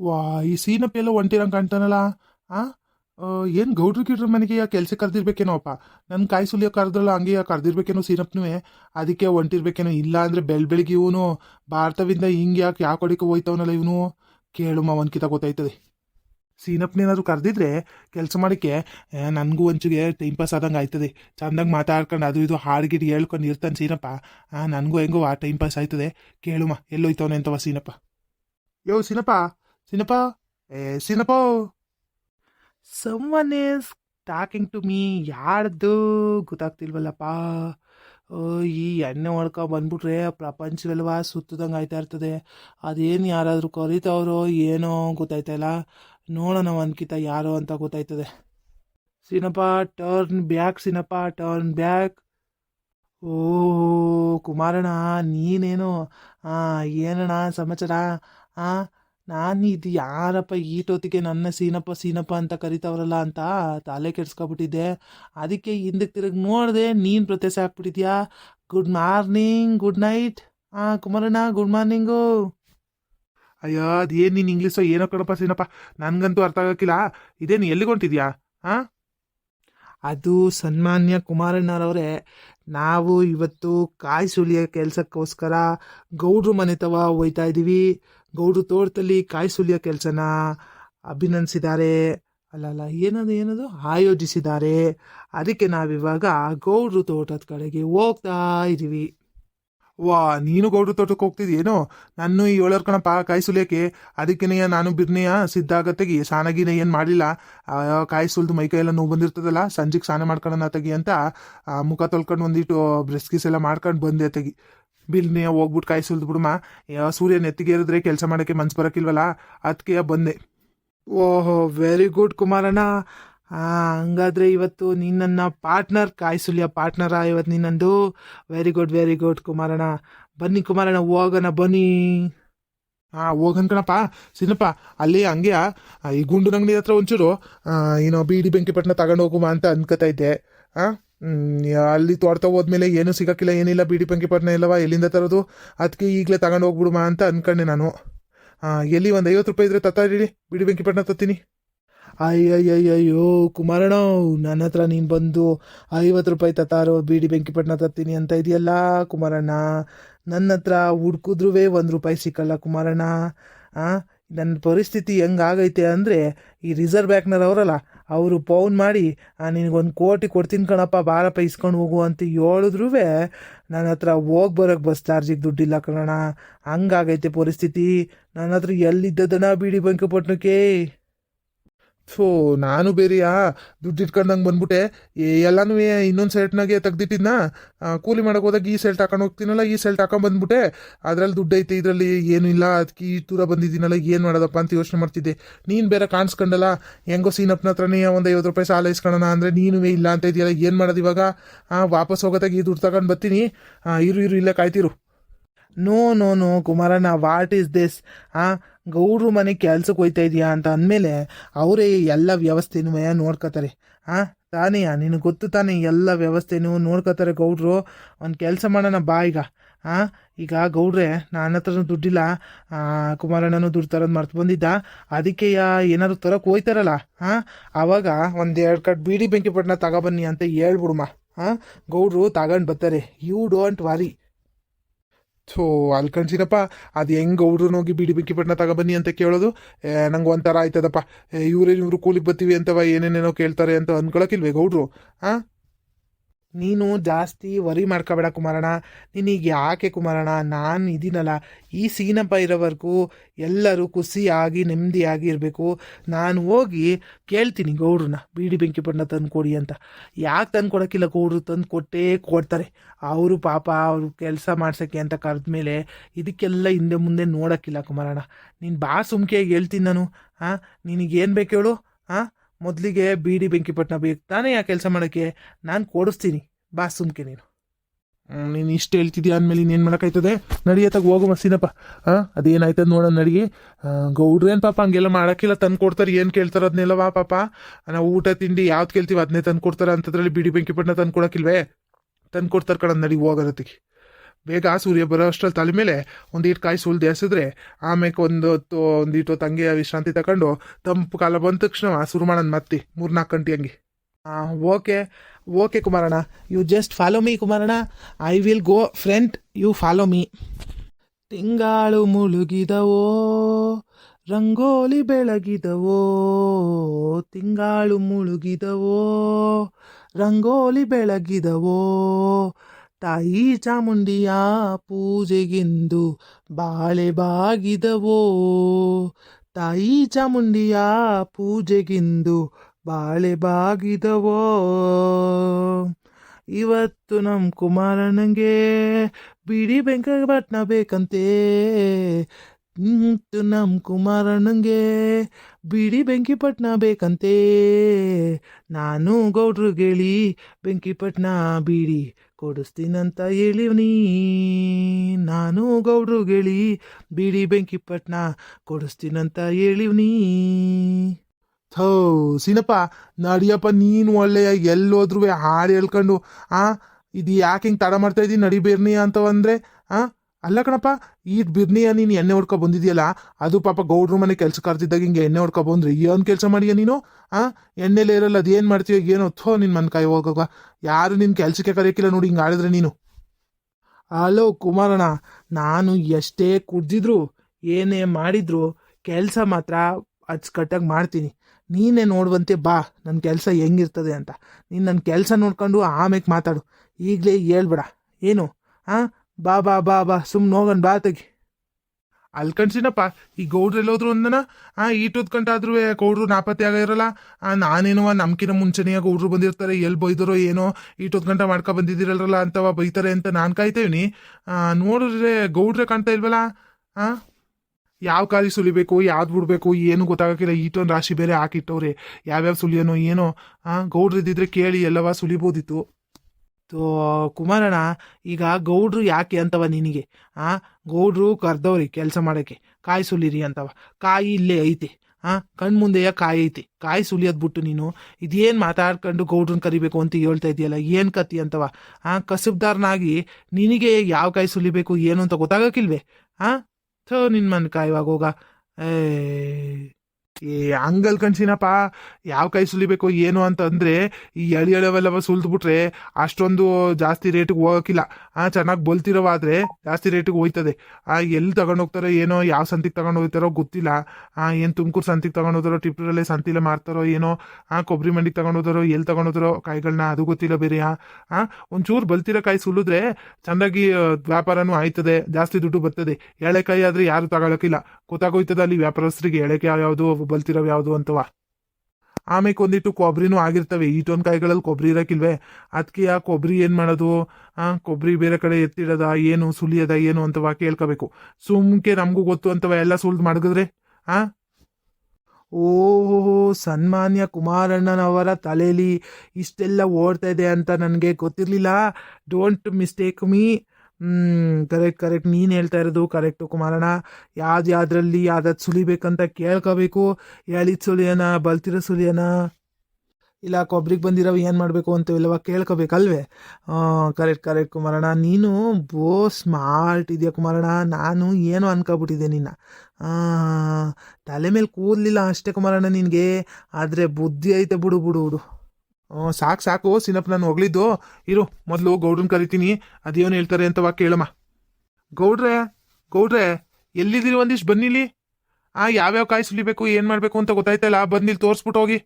ವಾ, ಈ ಸೀನಪ್ಪ ಎಲ್ಲ ಹೊಂಟಿರಂಗೆ ಕಾಣ್ತಾನಲ್ಲ? ಆ? ಏನು ಗೌಡ್ರು ಗಿಡ್ರ ಮನೆಗೆ ಕೆಲ್ಸ ಕರೆದಿರ್ಬೇಕೇನೋಪ್ಪ ನನ್ನ ಕಾಯಿ ಸುಲಿಯೋ ಕರೆದ್ರಲ್ಲ ಹಂಗೆ ಕರೆದಿರ್ಬೇಕೇನೋ ಸೀನಪ್ಪನೂ ಅದಕ್ಕೆ ಹೊಂಟಿರ್ಬೇಕೇನೋ ಇಲ್ಲ ಅಂದ್ರೆ ಬೆಳ್ ಬೆಳಿಗ್ಗೆ ಇವನು. ಭಾರತವಿಂದ ಹಿಂಗೆ ಯಾಕೆ ಯಾವ ಕಡೆಗೆ ಹೋಯ್ತವನಲ್ಲ ಇವನು? ಕೇಳು ಮಾವನ್ಕಿತ ಗೊತ್ತಾಯ್ತದೆ. ಸೀನಪ್ಪನೇನಾದ್ರು ಕರೆದಿದ್ರೆ ಕೆಲಸ ಮಾಡೋಕ್ಕೆ ನನಗೂ ಒಂಚೂಗೆ ಟೈಮ್ ಪಾಸ್ ಆದಂಗೆ ಆಯ್ತದೆ. ಚಂದಾಗಿ ಮಾತಾಡ್ಕೊಂಡು ಅದು ಇದು ಹಾಡು ಗಿಡ್ ಹೇಳ್ಕೊಂಡು ಇರ್ತಾನೆ ಸೀನಪ್ಪ. ನನಗೂ ಹೆಂಗೋ ಆ ಟೈಮ್ ಪಾಸ್ ಆಯ್ತದೆ. ಕೇಳುಮ ಎಲ್ಲೋಯ್ತವನೆ ಅಂತವ ಸೀನಪ್ಪ. ಯೋ ಸೀನಪ್ಪ ಸೀನಪ್ಪ ಏ Seenappa someone is talking to me ಯಾರ್ದು? ಗೊತ್ತಾಗ್ತಿಲ್ವಲ್ಲಪ್ಪ. ಈ ಎಣ್ಣೆ ಹೊಡ್ಕೊ ಬಂದ್ಬಿಟ್ರೆ ಪ್ರಪಂಚವೆಲ್ವ ಸುತ್ತದಂಗೆ ಆಯ್ತಾ ಇರ್ತದೆ. ಅದೇನು ಯಾರಾದರೂ ಕರಿತಾವ್ರೋ ಏನೋ ಗೊತ್ತಾಯ್ತಾ ಇಲ್ಲ. ನೋಡೋಣ ಅನ್ಕಿತ ಯಾರೋ ಅಂತ ಗೊತ್ತಾಯ್ತದೆ. Seenappa turn back Seenappa turn back ಓ, ಕುಮಾರಣ್ಣ, ನೀನೇನು? ಹಾಂ ಏನಣ್ಣ ಸಮಾಚಾರ? ಹಾಂ ನಾನು ಇದು ಯಾರಪ್ಪ ಈಟೊತ್ತಿಗೆ ನನ್ನ ಸೀನಪ್ಪ ಸೀನಪ್ಪ ಅಂತ ಕರಿತಾವ್ರಲ್ಲ ಅಂತ ತಲೆ ಕೆಡ್ಸ್ಕೊಬಿಟ್ಟಿದ್ದೆ. ಅದಕ್ಕೆ ಹಿಂದಕ್ಕೆ ತಿರುಗಿ ನೋಡಿದೆ, ನೀನು ಪ್ರತ್ಯಸ ಹಾಕ್ಬಿಟ್ಟಿದ್ಯಾ ಗುಡ್ ಮಾರ್ನಿಂಗ್ ಗುಡ್ ನೈಟ್ ಹಾಂ ಕುಮಾರಣ್ಣ ಗುಡ್ ಮಾರ್ನಿಂಗು ಅಯ್ಯೋ, ಅದೇನು ನೀನು ಇಂಗ್ಲೀಷೋ ಏನೋ ಕಣಪ್ಪ ಸೀನಪ್ಪ. ನನಗಂತೂ ಅರ್ಥ ಆಗಕ್ಕಿಲ್ಲ. ಇದೇನು ಎಲ್ಲಿಗೆ ಹೊಂಟಿದ್ಯಾ? ಹಾಂ ಅದು ಸನ್ಮಾನ್ಯ ಕುಮಾರಣ್ಣರವರೇ, ನಾವು ಇವತ್ತು ಕಾಯಿ ಸುಳಿಯ ಕೆಲಸಕ್ಕೋಸ್ಕರ ಗೌಡ್ರು ಮನೆ ತವ ಹೋಯ್ತಾ ಇದ್ದೀವಿ ಗೌಡ್ರು ತೋಟದಲ್ಲಿ ಕಾಯಿ ಸುಲಿಯೋ ಕೆಲಸನ ಅಭಿನಂದಿಸಿದ್ದಾರೆ. ಅಲ್ಲಲ್ಲ, ಏನದು ಏನದು? ಆಯೋಜಿಸಿದ್ದಾರೆ. ಅದಕ್ಕೆ ನಾವಿವಾಗ ಗೌಡ್ರು ತೋಟದ ಕಡೆಗೆ ಹೋಗ್ತಾ ಇದ್ದೀವಿ. ವಾ, ನೀನು ಗೌಡ್ರು ತೋಟಕ್ಕೆ ಹೋಗ್ತಿದ್ಯೇನೋ ನಾನು ಈ ಏಳರ್ ಕಣಪ್ಪ, ಕಾಯಿ ಸುಲಿಯೋಕೆ ಅದಕ್ಕೇನೆಯ ನಾನು ಬಿರ್ನೆಯ ಸಿದ್ಧಾಗತ್ತೆಗೆ ಸ್ನಾನಗಿನ ಏನು ಮಾಡಲಿಲ್ಲ? ಕಾಯಿ ಸುಲಿದು ಮೈಕೈಯೆಲ್ಲ ನೋವು ಬಂದಿರ್ತದಲ್ಲ? ಸಂಜೆಗೆ ಸ್ನಾನ ಮಾಡ್ಕೊಳ್ಳೋಣ ತೆಗಿ ಅಂತ ಮುಖ ತೊಳ್ಕೊಂಡು ಒಂದಿಟ್ಟು ಬ್ರೆಸ್ಕಿಸ್ ಎಲ್ಲ ಮಾಡ್ಕೊಂಡು ಬಂದೆ ತೆಗಿ. ಬಿಲ್ನೆಯ ಹೋಗ್ಬಿಟ್ಟು ಕಾಯಿ ಸುಲಿದು ಬಿಡುಮ ಯಾ, ಸೂರ್ಯ ನೆತ್ತಿಗೆ ಏರಿದ್ರೆ ಕೆಲಸ ಮಾಡೋಕ್ಕೆ ಮನ್ಸು ಬರೋಕ್ಕಿಲ್ವಲ್ಲ ಅದಕ್ಕೆ ಬಂದೆ. ಓಹೋ ವೆರಿ ಗುಡ್ ಕುಮಾರಣ್ಣ. ಹಂಗಾದ್ರೆ ಇವತ್ತು ನೀನು ನನ್ನ ಪಾರ್ಟ್ನರ್ ಕಾಯಿಸುಲ್ಯ ಪಾರ್ಟ್ನರಾ ಇವತ್ತು ನಿನ್ನಂದು. Very good very good Kumaranna. ಬನ್ನಿ ಕುಮಾರಣ್ಣ ಹೋಗೋಣ ಬನ್ನಿ. ಹಾಂ ಹೋಗನ್ ಕಣಪ್ಪ ಸಿನಪ್ಪ ಅಲ್ಲಿ ಹಂಗೆ ಈ ಗುಂಡು ಅಂಗಡಿ ಹತ್ರ ಒಂಚೂರು ಏನೋ ಬೀಡಿ ಬೆಂಕಿ ಪಟ್ಟಣ ತಗೊಂಡು ಹೋಗುವ ಅಂತ ಅನ್ಕೋತಾ ಇದ್ದೆ. ಹಾಂ ಅಲ್ಲಿ ತೋಡ್ತಾ ಹೋದ್ಮೇಲೆ ಏನೂ ಸಿಗಕ್ಕಿಲ್ಲ, ಏನಿಲ್ಲ, ಬಿಡಿ ಪಂಕಿಪರ್ನ ಇಲ್ಲವ, ಎಲ್ಲಿಂದ ತರೋದು? ಅದಕ್ಕೆ ಈಗಲೇ ತಗೊಂಡು ಹೋಗ್ಬಿಡುಮ ಅಂತ ಅಂದ್ಕೊಂಡೆ ನಾನು. ಎಲ್ಲಿ ಒಂದು ಐವತ್ತು ರೂಪಾಯಿ ಇದ್ರೆ ತತ್ತಾಡಿ ಬಿಡಿ ಪಟ್ನ ತತ್ತೀನಿ. ಅಯ್ಯಯ್ಯಯ್ಯೋ ಕುಮಾರಣ್ಣ ನನ್ನ ಹತ್ರ ನೀನು ಬಂದು ಐವತ್ತು ರೂಪಾಯಿ ತತ್ತಾರೋ, ಬೀಡಿ ಬೆಂಕಿ ಪಟ್ನ ತತ್ತೀನಿ ಅಂತ ಇದೆಯಲ್ಲ, ಕುಮಾರಣ್ಣ? ನನ್ನ ಹತ್ರ ಹುಡ್ಕಿದ್ರೂ ಒಂದು ರೂಪಾಯಿ ಸಿಕ್ಕಲ್ಲ, ಕುಮಾರಣ್ಣ. ನನ್ನ ಪರಿಸ್ಥಿತಿ ಹೆಂಗಾಗೈತೆ ಅಂದರೆ, ಈ ರಿಸರ್ವ್ ಬ್ಯಾಂಕ್ನರ್ ಅವರಲ್ಲ, ಅವರು ಪೌನ್ ಮಾಡಿ ನಿನಗೊಂದು ಕೋಟಿ ಕೊಡ್ತೀನಿ ಕಣಪ್ಪ ಬಾರಪ್ಪ ಇಸ್ಕೊಂಡು ಹೋಗು ಅಂತ ಹೇಳಿದ್ರೂ ನನ್ನ ಹತ್ರ ಹೋಗಿ ಬರೋಕ್ಕೆ ಬಸ್ ಚಾರ್ಜಿಗೆ ದುಡ್ಡಿಲ್ಲ ಕಣಣ್ಣ, ಹಂಗಾಗೈತೆ ಪರಿಸ್ಥಿತಿ. ನನ್ನ ಹತ್ರ ಎಲ್ಲಿದ್ದದಣ್ಣ ಬಿಡಿ ಬೆಂಕಿ ಪಟ್ಟಣಕ್ಕೆ ಥೋ ನಾನು ಬೇರೆಯಾ? ದುಡ್ಡು ಇಟ್ಕೊಂಡಂಗೆ ಬಂದ್ಬಿಟ್ಟೆ. ಎಲ್ಲನೂ ಇನ್ನೊಂದು ಸೆಲ್ಟ್ನಾಗೆ ತೆಗ್ದಿಟ್ಟಿದ್ನ? ಕೂಲಿ ಮಾಡೋಕೆ ಹೋದಾಗ ಈ ಸೆಲ್ಟ್ ಹಾಕೊಂಡು ಹೋಗ್ತೀನಲ್ಲ, ಈ ಸೆಲ್ಟ್ ಹಾಕೊಂಡು ಬಂದ್ಬಿಟ್ಟೆ. ಅದ್ರಲ್ಲಿ ದುಡ್ಡು ಐತೆ, ಇದರಲ್ಲಿ ಏನೂ ಇಲ್ಲ ಅದಕ್ಕೆ ಈ ದೂರ ಬಂದಿದ್ದೀನಲ್ಲ, ಏನು ಮಾಡೋದಪ್ಪ ಅಂತ ಯೋಚನೆ ಮಾಡ್ತಿದ್ದೆ. ನೀನು ಬೇರೆ ಕಾಣಿಸ್ಕೊಂಡಲ್ಲ, ಹೆಂಗೋ ಸೀನಪ್ಪನ ಹತ್ರನೇ ಒಂದು ಐವತ್ತು ರೂಪಾಯಿ ಸಾಲ ಇಸ್ಕೊಳ್ಳೋಣ ಅಂದರೆ ನೀನು ಇಲ್ಲ ಅಂತ ಇದೆಯಲ್ಲ, ಏನು ಮಾಡೋದು ಇವಾಗ? ವಾಪಸ್ ಹೋಗೋದಾಗ ಈ ದುಡ್ಡು ತಗೊಂಡು ಬರ್ತೀನಿ. ಇರು ಇರು, ಇಲ್ಲೇ ಕಾಯ್ತಿರು. No no no Kumaranna what is this ಆ, ಗೌಡ್ರು ಮನೆ ಕೆಲ್ಸಕ್ಕೆ ಹೋಯ್ತಾ ಇದೆಯಾ ಅಂತ ಅಂದಮೇಲೆ ಅವರೇ ಎಲ್ಲ ವ್ಯವಸ್ಥೆನೂ ನೋಡ್ಕೋತಾರೆ. ಆ, ತಾನೇ, ನಿನಗೆ ಗೊತ್ತು ತಾನೇ ಎಲ್ಲ ವ್ಯವಸ್ಥೆನೂ ನೋಡ್ಕೋತಾರೆ ಗೌಡ್ರು. ಒಂದು ಕೆಲಸ ಮಾಡೋಣ ಬಾ ಈಗ. ಆ, ಈಗ ಗೌಡ್ರೆ ನನ್ನ ಹತ್ರನೂ ದುಡ್ಡಿಲ್ಲ. ಕುಮಾರಣ್ಣನೂ ದುಡ್ಡು ತರೋದು ಮರ್ತು ಬಂದಿದ್ದ. ಅದಕ್ಕೆ ಏನಾದ್ರು ತರೋಕೆ ಹೋಯ್ತಾರಲ್ಲ. ಹಾಂ ಆವಾಗ ಒಂದು ಎರಡು ಕಟ್ ಬೀಡಿ ಬೆಂಕಿ ಪಟ್ಟಣ ತಗೊಬನ್ನಿ ಅಂತ ಹೇಳ್ಬಿಡುಮ ಹಾಂ ಗೌಡ್ರು ತಗೊಂಡು ಬರ್ತಾರೆ. ಯು ಡೋಂಟ್ ವಾರಿ ಥೋ ಅಲ್ಕಣ್ಸಿನಪ್ಪ ಅದು ಹೆಂಗೆ ಗೌಡ್ರು ಹೋಗಿ ಬಿಡಿ ಬಿಕ್ಕಿ ಪಟ್ಟಣ ತಗೊಬನ್ನಿ ಅಂತ ಕೇಳೋದು. ನಂಗೆ ಒಂಥರ ಆಯ್ತದಪ್ಪ. ಇವರೇ ಇವರು ಕೂಲಿಗೆ ಬರ್ತೀವಿ ಅಂತವ ಏನೇನೇನೋ ಕೇಳ್ತಾರೆ ಅಂತ ಅನ್ಕೊಳಕಿಲ್ವೇ ಗೌಡ್ರು? ಹಾಂ ನೀನು ಜಾಸ್ತಿ ವರಿ ಮಾಡ್ಕೋಬೇಡ ಕುಮಾರಣ್ಣ. ನಿನಗೆ ಯಾಕೆ ಕುಮಾರಣ್ಣ? ನಾನು ಇದೀನಲ್ಲ. ಈ ಸೀನಪ್ಪ ಇರೋವರೆಗೂ ಎಲ್ಲರೂ ಖುಷಿಯಾಗಿ, ನೆಮ್ಮದಿಯಾಗಿ ಇರಬೇಕು. ನಾನು ಹೋಗಿ ಕೇಳ್ತೀನಿ ಗೌಡ್ರನ್ನ. ಬೀಡಿ ಬೆಂಕಿ ಬಣ್ಣ ತಂದು ಕೊಡಿ ಅಂತ. ಯಾಕೆ ತಂದು ಕೊಡೋಕ್ಕಿಲ್ಲ ಗೌಡ್ರು? ತಂದು ಕೊಟ್ಟೇ ಕೊಡ್ತಾರೆ. ಅವರು ಪಾಪ ಅವರು ಕೆಲಸ ಮಾಡ್ಸೋಕ್ಕೆ ಅಂತ ಕರೆದ್ಮೇಲೆ ಇದಕ್ಕೆಲ್ಲ ಹಿಂದೆ ಮುಂದೆ ನೋಡೋಕ್ಕಿಲ್ಲ ಕುಮಾರಣ್ಣ. ನೀನು ಬಾ ಸುಮ್ಕೆಯಾಗಿ ಹೇಳ್ತೀನಿ ನಾನು. ಹಾಂ ನಿನಗೇನು ಬೇಕು ಹೇಳು? ಹಾಂ ಮೊದಲಿಗೆ ಬೀಡಿ ಡಿ ಪಟ್ಟಣ ಬೇಕು ತಾನೇ ಆ ಕೆಲಸ ಮಾಡೋಕ್ಕೆ ನಾನು ಕೊಡಿಸ್ತೀನಿ. ಬಾ ಸುಮ್ಕೆ ನೀನು. ನೀನು ಇಷ್ಟು ಹೇಳ್ತಿದ್ಯಾ ಅಂದಮೇಲೆ ಇನ್ನೇನು ಮಾಡೋಕ್ಕಾಯ್ತದೆ? ನಡಿಯತ್ತಾಗ ಹೋಗು ಮಸ್ಸಿನಪ್ಪ. ಹಾಂ ಅದೇನಾಯ್ತದ ನೋಡೋಣ ನಡಿಗೆ. ಗೌಡ್ರೇನು ಪಾಪ ಹಂಗೆಲ್ಲ ಮಾಡೋಕ್ಕಿಲ್ಲ, ತಂದು ಕೊಡ್ತಾರೆ, ಏನು ಕೇಳ್ತಾರೆ ಅದನ್ನೆಲ್ಲವಾ ಪಾಪ? ನಾವು ಊಟ, ತಿಂಡಿ ಯಾವ್ದು ಕೇಳ್ತೀವಿ ಅದನ್ನೇ ತಂದು ಕೊಡ್ತಾರೆ ಅಂಥದ್ರಲ್ಲಿ ಬಿಡಿ ಬೆಂಕಿಪಟ್ಟಣ ತಂದು ಕೊಡೋಕ್ಕಿಲ್ವೇ? ತಂದು ಕೊಡ್ತಾರೆ ಕಣ, ನಡಿ ಹೋಗೋದತ್ತಿಗೆ ಬೇಗ ಸೂರ್ಯ ಬರೋ ಅಷ್ಟ್ರಲ್ಲಿ ತಲೆ ಮೇಲೆ ಒಂದೀಟು ಕಾಯಿ ಸುಲ್ದು ಎಸಿದ್ರೆ ಆಮೇಲೆ ಒಂದು ಹೊತ್ತು ಒಂದೀಟು ತಂಗಿಯ ವಿಶ್ರಾಂತಿ ತಗೊಂಡು ತಂಪು ಕಾಲ ಬಂದ ತಕ್ಷಣ ಶುರು ಮಾಡೋಣ ಮತ್ತೆ ಮೂರ್ನಾಲ್ಕು ಗಂಟೆ ಹಂಗೆ. Okay okay Kumaranna you just follow me Kumaranna I will go friend you follow me ತಿಂಗಾಳು ಮುಳುಗಿದವೋ, ರಂಗೋಲಿ ಬೆಳಗಿದವೋ, ತಿಂಗಾಳು ಮುಳುಗಿದವೋ, ರಂಗೋಲಿ ಬೆಳಗಿದವೋ ತಾಯಿ ಚಾಮುಂಡಿಯ ಪೂಜೆಗೆಂದು ಬಾಳೆ ಬಾಗಿದವೋ? ತಾಯಿ ಚಾಮುಂಡಿಯ ಪೂಜೆಗೆಂದು ಬಾಳೆ ಬಾಗಿದವೋ? ಇವತ್ತು ನಮ್ಮ ಕುಮಾರಣ್ಣಂಗೆ ಬಿಡಿ ಬೆಂಕಟ್ನ ಬೇಕಂತೆ. ಇವತ್ತು ನಮ್ಮ ಕುಮಾರಣ್ಣಂಗೆ ಬಿಡಿ ಬೆಂಕಿಪಟ್ಟಣ ಬೇಕಂತೆ. ನಾನು ಗೌಡ್ರು ಗೇಳಿ ಬೆಂಕಿಪಟ್ಟಣ ಬೀಡಿ ಕೊಡಿಸ್ತೀನಂತ ಹೇಳಿವ್ನಿ. ನಾನು ಗೌಡ್ರು ಗೆಳಿ ಬಿಡಿ ಬೆಂಕಿಪಟ್ನ ಕೊಡಿಸ್ತೀನಂತ ಹೇಳಿವ್ನಿ. ಥೋ, ಸೀನಪ್ಪ, ನಡಿಯಪ್ಪ, ನೀನು ಒಳ್ಳೆಯ ಎಲ್ಲೋದ್ರೂ ಹಾಡು ಹೇಳ್ಕೊಂಡು, ಆ, ಇದು ಯಾಕೆ ಹಿಂಗೆ ತಡ ಮಾಡ್ತಾ ಇದ್ದೀನಿ ನಡಿಬೇರ್ನಿ ಅಂತ ಅಂದರೆ, ಆ? ಅಲ್ಲ ಕಣಪ್ಪ, ಈ ಬಿರ್ನಿಯ ನೀನು ಎಣ್ಣೆ ಹೊಡ್ಕೊ ಬಂದಿದ್ಯಲ್ಲ, ಅದು ಪಾಪ ಗೌಡ್ರ ಮನೆ ಕೆಲಸ ಕರ್ತಿದ್ದಾಗ ಹಿಂಗೆ ಎಣ್ಣೆ ಹೊಡ್ಕೊ ಬಂದ್ರೆ ಏನು ಕೆಲಸ ಮಾಡಿಯ ನೀನು? ಆ, ಎಣ್ಣೆಲೆ ಇರಲ್ಲ ಅದೇನು ಮಾಡ್ತೀಯ ಏನೋ, ಥೋ ನಿನ್ನ ಮನ್ ಕಾಯಿ ಹೋಗೋಗ ಯಾರು ನಿನ್ನ ಕೆಲ್ಸಕ್ಕೆ ಕರೆಯಕ್ಕಿಲ್ಲ ನೋಡಿ, ಹಿಂಗೆ ಆಡಿದ್ರೆ ನೀನು. ಹಲೋ ಕುಮಾರಣ್ಣ, ನಾನು ಎಷ್ಟೇ ಕುಡ್ದಿದ್ರು, ಏನೇ ಮಾಡಿದ್ರು, ಕೆಲಸ ಮಾತ್ರ ಅಚ್ಚುಕಟ್ಟಾಗಿ ಮಾಡ್ತೀನಿ. ನೀನೇ ನೋಡುವಂತೆ ಬಾ ನನ್ನ ಕೆಲಸ ಹೆಂಗಿರ್ತದೆ ಅಂತ. ನೀನು ನನ್ನ ಕೆಲಸ ನೋಡ್ಕೊಂಡು ಆಮೇಲೆ ಮಾತಾಡು. ಈಗಲೇ ಹೇಳ್ಬೇಡ. ಏನು? ಹಾಂ ಬಾ ಬಾ ಬಾ ಬಾ ಸುಮ್ಮನೆ ಹೋಗೋಣ ಬಾ ತೆಗಿ. ಅಲ್ಕಣ್ಸಿನಪ್ಪ ಈ ಗೌಡ್ರು ಎಲ್ಲೋದ್ರು ಅಂದನ ಆ ಈಟೊದ್ ಗಂಟಾದ್ರೂ ಗೌಡ್ರು ನಾಪತ್ತೆ ಆಗಿರಲ್ಲ ನಾನೇನೋ ನಮ್ಕಿನ ಮುಂಚೆನೇ ಗೌಡ್ರು ಬಂದಿರ್ತಾರೆ ಎಲ್ಲಿ ಬೈದರೋ ಏನೋ ಈಟ್ ಗಂಟ ಮಾಡ್ಕೊ ಬಂದಿದ್ದೀರಲ್ಲ ಅಂತವ ಬೈತಾರೆ ಅಂತ ನಾನು ಕಾಯ್ತೇವಿನಿ. ನೋಡಿದ್ರೆ ಗೌಡ್ರೆ ಕಾಣ್ತಾ ಇಲ್ವಲ್ಲ, ಆ? ಯಾವ ಕಾಲಿ ಸುಲಿಬೇಕು, ಯಾವ್ದು ಬಿಡಬೇಕು, ಏನು ಗೊತ್ತಾಗಕ್ಕಿಲ್ಲ ಈಟೊಂದು ರಾಶಿ ಬೇರೆ ಹಾಕಿಟ್ಟವ್ರೆ, ಯಾವ್ಯಾವ ಸುಲಿಯೋನೋ ಏನೋ, ಆ? ಗೌಡ್ರು ಇದ್ದಿದ್ರೆ ಕೇಳಿ ಎಲ್ಲವ ಸುಲಿಬೋದಿತ್ತು. ತೋ, ಕುಮಾರಣ್ಣ, ಈಗ ಗೌಡ್ರು ಯಾಕೆ ಅಂತವ ನಿನಗೆ? ಆ, ಗೌಡ್ರು ಕರ್ದವ್ರಿ ಕೆಲಸ ಮಾಡೋಕ್ಕೆ. ಕಾಯಿ ಸುಲಿರಿ ಅಂತವ. ಕಾಯಿ ಇಲ್ಲೇ ಐತೆ. ಹಾಂ ಕಣ್ಣು ಮುಂದೆಯ ಕಾಯಿ ಐತಿ. ಕಾಯಿ ಸುಲಿಯೋದ್ ಬಿಟ್ಟು ನೀನು ಇದೇನು ಮಾತಾಡ್ಕೊಂಡು ಗೌಡ್ರನ್ನ ಕರಿಬೇಕು ಅಂತ ಹೇಳ್ತಾ ಇದೆಯಲ್ಲ? ಏನು ಕತ್ತಿ ಅಂತವ? ಆ, ಕಸಬ್ದಾರನಾಗಿ ನಿನಗೆ ಯಾವ ಕಾಯಿ ಸುಲಿಬೇಕು, ಏನು ಅಂತ ಗೊತ್ತಾಗಕ್ಕಿಲ್ವೇ? ಹಾಂ ಥೋ ನಿನ್ನ ಮನ್ ಕಾಯುವಾಗ ಹೋಗ. ಏ ಏ ಹಂಗಲ್ ಕಣ್ಸಿನಪ್ಪ, ಯಾವ ಕೈ ಸುಲಿಬೇಕು, ಏನು ಅಂತ ಅಂದ್ರೆ ಈ ಎಳಿ ಎಳವೆಲ್ಲವ ಸುಲಿದ್ಬಿಟ್ರೆ ಅಷ್ಟೊಂದು ಜಾಸ್ತಿ ರೇಟಿಗೆ ಹೋಗಕ್ಕಿಲ್ಲ. ಆ, ಚೆನ್ನಾಗಿ ಬಲ್ತಿರೋವಾದರೆ ಜಾಸ್ತಿ ರೇಟಿಗೆ ಹೋಯ್ತದೆ. ಆ, ಎಲ್ಲಿ ತಗೊಂಡು ಹೋಗ್ತಾರೋ ಏನೋ, ಯಾವ ಸಂತಿಗೆ ತಗೊಂಡು ಹೋಗ್ತಾರೋ ಗೊತ್ತಿಲ್ಲ. ಏನು ತುಮಕೂರು ಸಂತಿಗೆ ತಗೊಂಡು ಹೋದಾರೋ ಟಿಪ್ರಲ್ಲೇ ಸಂತಿಲೆ ಮಾರ್ತಾರೋ ಏನೋ, ಆ ಕೊಬ್ಬರಿ ಮಂಡಿಗೆ ತಗೊಂಡು ಹೋದರೋ ಎಲ್ಲಿ ತಗೊಂಡು ಹೋದರೋ ಕಾಯಿಗಳನ್ನ ಅದು ಗೊತ್ತಿಲ್ಲ ಬೇರೆ, ಆ. ಒಂಚೂರು ಬಲ್ತಿರೋ ಕಾಯಿ ಸುಲಿದ್ರೆ ಚೆನ್ನಾಗಿ ವ್ಯಾಪಾರನು ಆಯ್ತದೆ, ಜಾಸ್ತಿ ದುಡ್ಡು ಬರ್ತದೆ. ಎಳೆಕಾಯಿ ಆದ್ರೆ ಯಾರು ತಗೊಳಕಿಲ್ಲ ಗೊತ್ತಾಗೋಯ್ತದೆ ಅಲ್ಲಿ ವ್ಯಾಪಾರಸ್ಥರಿಗೆ ಎಳೆಕಾಯಿ ಯಾವ್ಯಾವುದು ಬಲ್ತಿರವ್ ಯಾವುದು ಅಂತವ ಆಮೇಲೆ ಒಂದಿಟ್ಟು ಕೊಬ್ಬರಿನೂ ಆಗಿರ್ತವೆ. ಈಟೊಂದು ಕಾಯಿಗಳಲ್ಲಿ ಕೊಬ್ಬರಿ ಇರಕ್ಕಿಲ್ವೇ ಅದಕ್ಕೆ ಆ ಕೊಬ್ಬರಿ ಏನು ಮಾಡೋದು? ಆ ಕೊಬ್ಬರಿ ಬೇರೆ ಕಡೆ ಎತ್ತಿಡದ, ಏನು ಸುಲಿಯದ, ಏನು ಅಂತವ ಕೇಳ್ಕೋಬೇಕು. ಸುಮ್ಕೆ ನಮಗೂ ಗೊತ್ತು ಅಂತವ ಎಲ್ಲ ಸುಲ್ದು ಮಾಡಿದ್ರೆ ಆ? ಓಹೋ ಸನ್ಮಾನ್ಯ ಕುಮಾರಣ್ಣನವರ ತಲೆಯಲ್ಲಿ ಇಷ್ಟೆಲ್ಲ ಓಡ್ತಾ ಇದೆ ಅಂತ ನನಗೆ ಗೊತ್ತಿರಲಿಲ್ಲ. Don't mistake me correct correct ನೀನು ಹೇಳ್ತಾ ಇರೋದು ಕರೆಕ್ಟು ಕುಮಾರಣ್ಣ. ಯಾವ್ದು ಯಾವ್ದ್ರಲ್ಲಿ ಯಾವ್ದಾದ್ರು ಸುಲಿಬೇಕಂತ ಕೇಳ್ಕೋಬೇಕು. ಹೇಳಿದ ಸುಲಿಯೋಣ ಬಲ್ತಿರೋ ಸುಲಿಯೋಣ ಇಲ್ಲ, ಕೊಬ್ರಿಗೆ ಬಂದಿರೋ ಏನು ಮಾಡಬೇಕು ಅಂತ ಇಲ್ಲವ ಕೇಳ್ಕೋಬೇಕಲ್ವೇ? ಕರೆಕ್ಟ್ ಕರೆಕ್ಟ್ ಕುಮಾರಣ್ಣ. ನೀನು ಬೋ ಸ್ಮಾರ್ಟ್ ಇದೆಯಾ ಕುಮಾರಣ್ಣ. ನಾನು ಏನೋ ಅನ್ಕೊಬಿಟ್ಟಿದ್ದೆ ನಿನ್ನ. ತಲೆ ಮೇಲೆ ಕೂದಲಿಲ್ಲ ಅಷ್ಟೇ ಕುಮಾರಣ್ಣ ನಿನಗೆ. ಆದರೆ ಬುದ್ಧಿ ಐತೆ, ಬಿಡು ಬಿಡು ಬಿಡು. ಸಾಕು ಸಾಕು, ಸಿನಪ್ಪ, ನಾನು ಹೊಗಳಿದ್ದು. ಇರು, ಮೊದಲು ಗೌಡ್ರನ್ನ ಕರಿತೀನಿ. ಅದೇನು ಹೇಳ್ತಾರೆ ಅಂತವಾ ಕೇಳಮ್ಮ ಗೌಡ್ರೆ ಗೌಡ್ರೆ, ಎಲ್ಲಿದ್ದೀರಿ ಒಂದಿಷ್ಟು ಬನ್ನಿಲಿ? ಆ, ಯಾವ್ಯಾವ ಕಾಯಿ ಸುಲಿಬೇಕು, ಏನು ಮಾಡಬೇಕು ಅಂತ ಗೊತ್ತಾಯ್ತಲ್ಲ ಬಂದಿಲ್ಲಿ ತೋರಿಸ್ಬಿಟ್ಟು ಹೋಗಿ.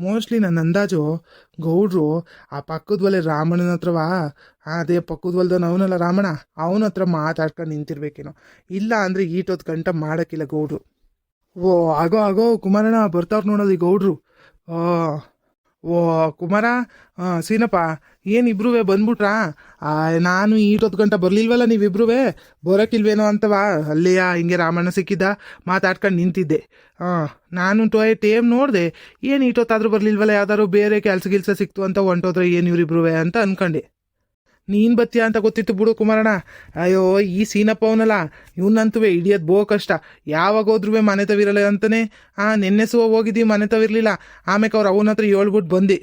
ಮೋಸ್ಟ್ಲಿ ನನ್ನ ಅಂದಾಜು, ಗೌಡ್ರು ಆ ಪಕ್ಕದ ಒಲೆ ರಾಮಣ್ಣನ ಹತ್ರವಾ? ಅದೇ ಪಕ್ಕದ ಹೊಲ್ದವನು ಅವನಲ್ಲ ರಾಮಣ್ಣ? ಅವನ ಹತ್ರ ಮಾತಾಡ್ಕೊಂಡು ನಿಂತಿರ್ಬೇಕೇನೋ. ಇಲ್ಲ ಅಂದರೆ ಈಟೋದ್ ಗಂಟ ಮಾಡೋಕ್ಕಿಲ್ಲ ಗೌಡ್ರು. ಓ, ಆಗೋ ಆಗೋ, ಕುಮಾರಣ್ಣ, ಬರ್ತಾವ್ರು ನೋಡೋದು ಈ ಗೌಡ್ರು. ಓ, ಕುಮಾರ ಸೀನಪ್ಪ, ಏನು ಇಬ್ರುವೆ ಬಂದ್ಬಿಟ್ರಾ? ನಾನು ಈಟೊತ್ತು ಗಂಟೆ ಬರಲಿಲ್ವಲ್ಲ ನೀವಿಬ್ರುವೆ? ಬರೋಕ್ಕಿಲ್ವೇನೋ ಅಂತವಾ ಅಲ್ಲಿಯ ಹಿಂಗೆ ರಾಮಣ್ಣ ಸಿಕ್ಕಿದ್ದ, ಮಾತಾಡ್ಕೊಂಡು ನಿಂತಿದ್ದೆ. ಹಾಂ ನಾನು ಟೊಯ್ ಟೇಮ್ ನೋಡಿದೆ, ಏನು ಈಟೊತ್ತಾದರೂ ಬರಲಿಲ್ವಲ್ಲ, ಯಾವ್ದಾದ್ರು ಬೇರೆ ಕೆಲಸ ಗಿಲ್ಸ ಸಿಕ್ತು ಅಂತ ಹೊಂಟೋದ್ರೆ ಏನು ಇವ್ರಿಬ್ರೂ ಅಂತ ಅನ್ಕೊಂಡೆ. ನೀನು ಬತ್ತೀಯ ಅಂತ ಗೊತ್ತಿತ್ತು ಬಿಡು ಕುಮಾರಣ ಅಯ್ಯೋ ಈ ಸೀನಪ್ಪ ಅವನಲ್ಲ. ಇವನ್ನಂತುವೆ ಹಿಡಿಯೋದು ಬೋ ಕಷ್ಟ. ಯಾವಾಗ ಹೋದ್ರೂ ಮನೆ ತವಿರಲ್ಲ ಅಂತಾನೆ? ಆ ನಿನ್ನೆ ಸುವ ಹೋಗಿದ್ದೀವಿ ಮನೆ ತವಿರಲಿಲ್ಲ. ಆಮೇಲೆ ಅವ್ರು ಅವನ ಹತ್ರ ಹೇಳ್ಬಿಟ್ಟು ಬಂದು.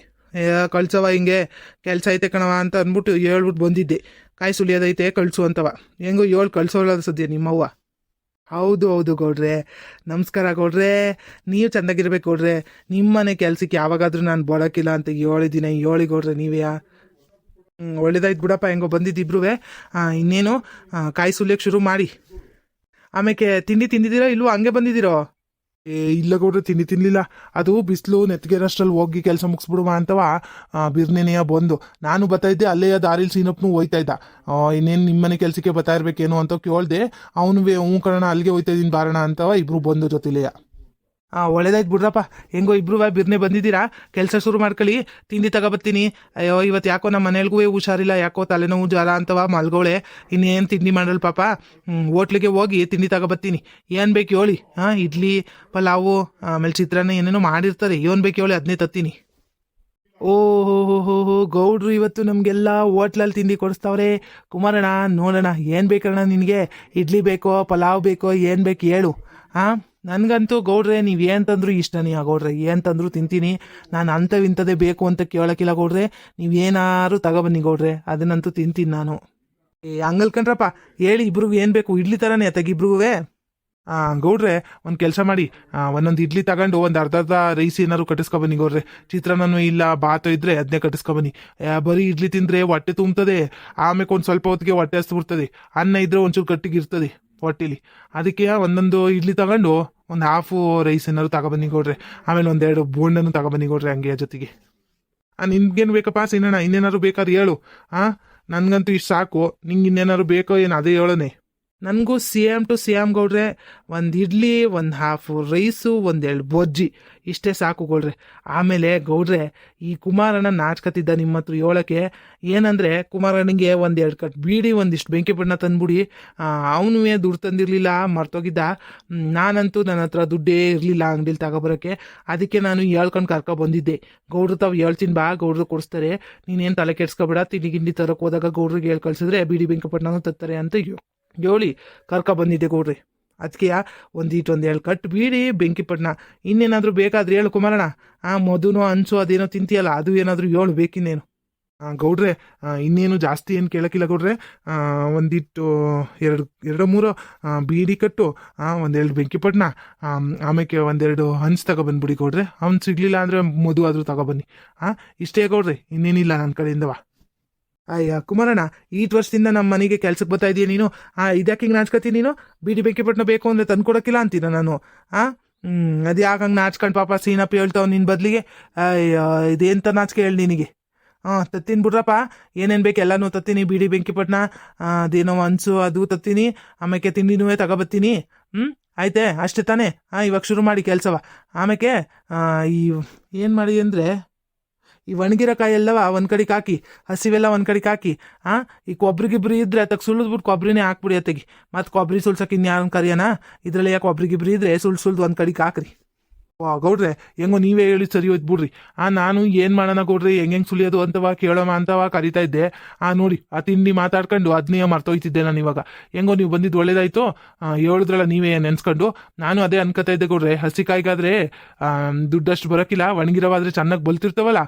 ಕಳ್ಸವ ಹಿಂಗೆ. ಕೆಲಸ ಐತೆ ಕಣವ ಅಂತ ಅಂದ್ಬಿಟ್ಟು ಹೇಳ್ಬಿಟ್ಟು ಬಂದಿದ್ದೆ. ಕಾಯಿ ಸುಳಿಯೋದೈತೆ ಕಳ್ಸು ಅಂತವ. ಹೆಂಗೋ ಏಳು ಕಳ್ಸೋಲ್ಲ ಸದ್ಯ ನಿಮ್ಮವ್ವ. ಹೌದು ಹೌದು ಗೌಡ್ರೆ. ನಮಸ್ಕಾರ ಗೌಡ್ರೆ. ನೀವು ಚೆಂದಾಗಿರ್ಬೇಕು ಗೌಡ್ರೆ. ನಿಮ್ಮನೆ ಕೆಲ್ಸಕ್ಕೆ ಯಾವಾಗಾದರೂ ನಾನು ಬಳಕಿಲ್ಲ ಅಂತ ಹೇಳಿದ್ದೀನಿ ಹೇಳಿ ಗೌಡ್ರೆ ನೀವೇ ಹ್ಮ್, ಒಳ್ಳೇದಾಯ್ತು ಬಿಡಪ್ಪ, ಹೆಂಗೋ ಬಂದಿದ್ದಿಬ್ರುವೆ. ಇನ್ನೇನು ಕಾಯಿ ಸುಲಿಯೋಕೆ ಶುರು ಮಾಡಿ. ಆಮೇಲೆ ತಿಂಡಿ ತಿಂದಿದ್ದೀರಾ ಇಲ್ವೋ, ಹಂಗೆ ಬಂದಿದ್ದೀರೋ? ಏ, ಇಲ್ಲ ಗೌಡ್ರೆ, ತಿಂಡಿ ತಿನ್ಲಿಲ್ಲ. ಅದು ಬಿಸಿಲು ನೆತ್ತಿಗೆರಷ್ಟರಲ್ಲಿ ಹೋಗಿ ಕೆಲಸ ಮುಗಿಸ್ಬಿಡುವ ಅಂತವ ಬಿರ್ನೆನೆಯ ಬಂದು. ನಾನು ಬರ್ತಾ ಇದ್ದೆ ಅಲ್ಲೇ ದಾರಿಲಿ ಸೀನಪ್ಪನು ಹೋಯ್ತಾ ಇದ್ದ. ಇನ್ನೇನು ನಿಮ್ಮನೆ ಕೆಲಸಕ್ಕೆ ಬರ್ತಾ ಇರಬೇಕೇನು ಅಂತ ಕೇಳ್ದೆ ಅವನು ಹ್ಞೂ ಕಣ ಅಲ್ಲಿಗೆ ಹೋಯ್ತಾ ಇದ್ದೀನಿ ಬಾರಣ ಅಂತವ ಇಬ್ರು ಬಂದು ಜೊತೆಲೆಯ. ಆ, ಒಳ್ಳೇದಾಯ್ತು ಬಿಡ್ರಪ್ಪ. ಹೆಂಗೋ ಇಬ್ರು ಬಿರ್ನೆ ಬಂದಿದ್ದೀರಾ? ಕೆಲಸ ಶುರು ಮಾಡ್ಕೊಳ್ಳಿ. ತಿಂಡಿ ತಗೋಬತ್ತೀನಿ. ಅಯ್ಯೋ ಇವತ್ತು ಯಾಕೋ ನಮ್ಮ ಮನೆಯಲ್ಗೂ ಹುಷಾರಿಲ್ಲ, ಯಾಕೋ ತಲೆನೋವು ಜ್ವರ ಅಂತವ ಮಲ್ಗೋಳೆ. ಇನ್ನೇನು ತಿಂಡಿ ಮಾಡಲ್ ಪಾಪ? ಹೋಟ್ಲಿಗೆ ಹೋಗಿ ತಿಂಡಿ ತಗೋಬತ್ತೀನಿ. ಏನು ಬೇಕು ಹೇಳಿ? ಹಾಂ, ಇಡ್ಲಿ, ಪಲಾವು, ಆಮೇಲೆ ಚಿತ್ರಾನ್ನ ಏನೇನೋ ಮಾಡಿರ್ತಾರೆ. ಏನು ಬೇಕು ಹೇಳಿ ಅದನ್ನೇ ತತ್ತೀನಿ. ಓ ಹೋ ಹೋ ಹೋ ಹೋ ಗೌಡ್ರು ಇವತ್ತು ನಮಗೆಲ್ಲ ಹೋಟ್ಲಲ್ಲಿ ತಿಂಡಿ ಕೊಡಿಸ್ತಾವ್ರೆ. ಕುಮಾರಣ್ಣ ನೋಡೋಣ ಏನು ಬೇಕಣ್ಣ ನಿನಗೆ? ಇಡ್ಲಿ ಬೇಕೋ, ಪಲಾವ್ ಬೇಕೋ, ಏನು ಬೇಕು ಹೇಳು. ಹಾಂ? ನನಗಂತೂ ಗೌಡ್ರೆ, ನೀವು ಇಷ್ಟ ಇಷ್ಟನೇ ಆ ಗೌಡ್ರೆ. ಏನು ತಂದ್ರು ತಿಂತೀನಿ. ನಾನು ಅಂಥವಿಂಥದ್ದೇ ಬೇಕು ಅಂತ ಕೇಳೋಕ್ಕಿಲ್ಲ ಗೌಡ್ರೆ. ನೀವು ಏನಾದ್ರು ತಗೊಬನ್ನಿ ಗೌಡ್ರೆ. ಅದನ್ನಂತೂ ತಿಂತೀನಿ ನಾನು. ಏ ಹಂಗಲ್ ಕಣ್ರಪ್ಪ ಹೇಳಿ, ಇಬ್ರಿಗೂ ಏನು ಬೇಕು? ಇಡ್ಲಿ ಥರನೇ ತೆಗಿಬ್ರಿಗೂವೇ ಗೌಡ್ರೆ, ಒಂದು ಕೆಲಸ ಮಾಡಿ. ಒಂದೊಂದು ಇಡ್ಲಿ ತಗೊಂಡು ಒಂದು ಅರ್ಧ ಅರ್ಧ ರೈಸ್ ಏನಾದ್ರು ಕಟ್ಟಿಸ್ಕೊಬನ್ನಿ ಗೌಡ್ರೆ. ಚಿತ್ರಾನ್ನ ಇಲ್ಲ ಬಾತು ಇದ್ದರೆ ಅದನ್ನೇ ಕಟ್ಟಿಸ್ಕೊಬನ್ನಿ. ಬರೀ ಇಡ್ಲಿ ತಿಂದರೆ ಹೊಟ್ಟೆ ತುಂಬ್ತದೆ. ಆಮೇಲೆ ಒಂದು ಸ್ವಲ್ಪ ಹೊತ್ತಿಗೆ ಹೊಟ್ಟೆ ಹಸ್ಬಿಡ್ತದೆ ಅನ್ನ ಇದ್ದರೆ ಒಂಚೂರು ಗಟ್ಟಿಗಿರ್ತದೆ. ಹೊಟ್ಟೆಲಿ ಅದಕ್ಕೆ ಒಂದೊಂದು ಇಡ್ಲಿ ತಗೊಂಡು ಒಂದು ಹಾಫು ರೈಸ್ ಏನಾದ್ರು ತಗೊಬನ್ನಿ ಕೊಡ್ರಿ. ಆಮೇಲೆ ಒಂದೆರಡು ಬೋಂಡನ್ನು ತಗೊಬನ್ನಿ ಕೊಡ್ರಿ ಹಂಗೆ ಜೊತೆಗೆ. ನಿನ್ಗೇನು ಬೇಕಪ್ಪ ಸೀನಣ್ಣ ಇನ್ನೇನಾದ್ರು ಬೇಕಾದ್ರೆ ಹೇಳು. ಆ, ನನಗಂತೂ ಇಷ್ಟು ಸಾಕು. ನಿಂಗೆ ಇನ್ನೇನಾದ್ರು ಬೇಕೋ ಏನು ಅದೇ ಹೇಳನೆ ನನಗೂ C M to C M ಗೌಡ್ರೆ, ಒಂದು ಇಡ್ಲಿ, ಒಂದು ಹಾಫ್ ರೈಸು ಒಂದೆರಡು ಬೊಜ್ಜಿ, ಇಷ್ಟೇ ಸಾಕು ಗೌಡ್ರೆ. ಆಮೇಲೆ ಗೌಡ್ರೆ, ಈ ಕುಮಾರಣ್ಣ ನಾಚ್ಕತ್ತಿದ್ದ ನಿಮ್ಮ ಹತ್ರ ಹೇಳೋಕ್ಕೆ ಏನಂದರೆ ಕುಮಾರಣ್ಣನಿಗೆ ಒಂದೆರಡು ಕಟ್ ಬೀಡಿ ಒಂದಿಷ್ಟು ಬೆಂಕಿ ಬಣ್ಣ ತಂದ್ಬಿಡಿ. ಅವನು ದುಡ್ಡು ತಂದಿರಲಿಲ್ಲ, ಮರ್ತೋಗಿದ್ದ. ನಾನಂತೂ ನನ್ನ ಹತ್ರ ದುಡ್ಡೇ ಇರಲಿಲ್ಲ ಅಂಗಡಿಲಿ ತಗೊಬರೋಕ್ಕೆ. ಅದಕ್ಕೆ ನಾನು ಹೇಳ್ಕೊಂಡು ಕರ್ಕೊ ಬಂದಿದ್ದೆ. ಗೌಡ್ರು ತಾವು ಹೇಳ್ತೀನಿ ಬಾ, ಗೌಡ್ರು ಕೊಡಿಸ್ತಾರೆ. ನೀನೇನು ತಲೆ ಕೆಡ್ಸ್ಕೊಬೇಡ, ತಿಂಡಿ ಗಿಂಡಿ ತರೋಕೆ ಹೋದಾಗ ಗೌಡ್ರಿಗೆ ಹೇಳಿ ಕಳ್ಸಿದ್ರೆ ಬೀಡಿ, ಬೆಂಕಿ ಪಟ್ಟಣನೂ ತರ್ತಾರೆ ಅಂತ ಹೇಳಿ ಕರ್ಕೊ ಬಂದಿದ್ದೆ ಗೌಡ್ರಿ. ಅದಕ್ಕೆ ಒಂದು ಇಟ್ಟು ಒಂದು ಎರಡು ಕಟ್ ಬೀಡಿ ಬೆಂಕಿ ಪಟ್ಟಣ ಇನ್ನೇನಾದರೂ ಬೇಕಾದ್ರೆ ಹೇಳು ಕುಮಾರಣ್ಣ. ಆ ಮಧುನೋ ಹಂಚು ಅದೇನೋ ತಿಂತೀಯಲ್ಲ, ಅದು ಏನಾದರೂ ಹೇಳು ಬೇಕಿನ್ನೇನು. ಗೌಡ್ರೆ ಇನ್ನೇನು ಜಾಸ್ತಿ ಏನು ಕೇಳೋಕ್ಕಿಲ್ಲ ಗೌಡ್ರೆ. ಒಂದಿಟ್ಟು ಎರಡು ಎರಡು ಮೂರು ಬೀಡಿ ಕಟ್ಟು ಒಂದೆರಡು ಬೆಂಕಿ ಪಟ್ಟಣ ಆಮೇಲೆ ಒಂದೆರಡು ಹಂಚು ತಗೊಬಂದ್ಬಿಡಿ ಗೌಡ್ರೆ. ಅವ್ನು ಸಿಗಲಿಲ್ಲ ಅಂದರೆ ಮಧು ಆದರೂ ತಗೊಬನ್ನಿ ಹಾಂ ಇಷ್ಟೇ ಗೌಡ್ರೆ, ಇನ್ನೇನಿಲ್ಲ ನನ್ನ ಕಡೆಯಿಂದವ ಅಯ್ಯ, ಕುಮಾರಣ್ಣ ಈಟ್ ವರ್ಷದಿಂದ ನಮ್ಮ ಮನೆಗೆ ಕೆಲ್ಸಕ್ಕೆ ಬರ್ತಾ ಇದೀಯ ನೀನು? ಆ, ಇದ್ಯಾಕೆ ಹಿಂಗೆ ನಾಚ್ಕತಿ ನೀನು? ಬಿಡಿ ಬೆಂಕಿ ಪಟ್ಟಣ ಬೇಕು ಅಂದರೆ ತಂದು ಕೊಡೋಕ್ಕಿಲ್ಲ ಅಂತೀನ ನಾನು, ಆ? ಅದು ಯಾಕೆ ಹಂಗೆ ನಾಚ್ಕೊಂಡು ಪಾಪ ಸೀನಪ್ಪ ಹೇಳ್ತಾವ ನಿನ್ನ ಬದಲಿಗೆ? ಅಯ್ಯೋ, ಇದೇಂತ ನಾಚಿಕೆ ಹೇಳಿ ನಿನಗೆ? ಹಾಂ ತತ್ತೀನಿ ಬಿಡ್ರಪ್ಪ, ಏನೇನು ಬೇಕು ಎಲ್ಲನೂ ತತ್ತೀನಿ, ಬಿಡಿ ಬೆಂಕಿ ಪಟ್ಟಣ ಅದೇನೋ ಅನ್ಸು ಅದು ತತ್ತೀನಿ ಆಮೇಲೆ ತಿಂಡಿನೂ ತಗೋಬತ್ತೀನಿ ಹ್ಞೂ ಆಯ್ತೆ, ಅಷ್ಟೇ ತಾನೇ ಹಾಂ ಇವಾಗ ಶುರು ಮಾಡಿ ಕೆಲಸವ. ಆಮೇಲೆ ಈ, ಏನು ಮಾಡಿ ಅಂದರೆ ಈ ಒಣಗಿರೋ ಕಾಯಿ ಎಲ್ಲವ ಒಂದು ಕಡೆಗೆ ಹಾಕಿ. ಹಸಿವೆಲ್ಲ ಒಂದು ಕಡೆಗೆ ಹಾಕಿ. ಹಾಂ ಈ ಕೊಬ್ಬರಿ ಗಿಬ್ರಿ ಇದ್ರೆ ಅದಕ್ಕೆ ಸುಳಿದ್ಬಿಟ್ಟು ಕೊಬ್ಬರಿನೇ ಹಾಕ್ಬಿಡಿ ಅತ್ತಗಿ. ಮತ್ತೆ ಕೊಬ್ಬರಿ ಸುಳ್ಸಕ್ಕೆ ಇನ್ಯಾರನ್ನ ಕರಿಯೋಣ ಇದರಲ್ಲಿ ಯಾಕೆ ಕೊಬ್ಬರಿ ಗಿಬ್ರಿ ಇದ್ರೆ ಸುಳ್ಳು ಸುಳ್ದು ಒಂದು ಕಡೆಗೆ ಹಾಕ್ರಿ. ವಾ, ಗೌಡ್ರೆ, ಹೆಂಗೋ ನೀವೇ ಹೇಳಿ ಸರಿ ಹೋಯ್ತು ಬಿಡ್ರಿ. ಆ, ನಾನು ಏನು ಮಾಡೋಣ ಗೌಡ್ರಿ, ಹೆಂಗೆ ಹೆಂಗೆ ಸುಳಿಯೋದು ಅಂತವ ಕೇಳೋಣ ಅಂತವ ಕರಿತಾ ಇದ್ದೆ. ಆ, ನೋಡಿ, ಆ ತಿಂಡಿ ಮಾತಾಡ್ಕೊಂಡು ಅದನ್ನೇ ಮರ್ತೋಯ್ತಿದ್ದೆ ನಾನು ಇವಾಗ. ಹೆಂಗೋ ನೀವು ಬಂದಿದ್ದು ಒಳ್ಳೇದಾಯ್ತು. ಹೇಳಿದ್ರಲ್ಲ ನೀವೇ ನೆನ್ಸ್ಕೊಂಡು. ನಾನು ಅದೇ ಅನ್ಕೋತಾ ಇದ್ದೆ ಗೌಡ್ರೆ, ಹಸಿಕಾಯಿಗಾದ್ರೆ ದುಡ್ಡಷ್ಟು ಬರೋಕ್ಕಿಲ್ಲ ಒಣಗಿರೋವಾದ್ರೆ ಚೆನ್ನಾಗಿ ಬಲ್ತಿರ್ತಾವಲ್ಲ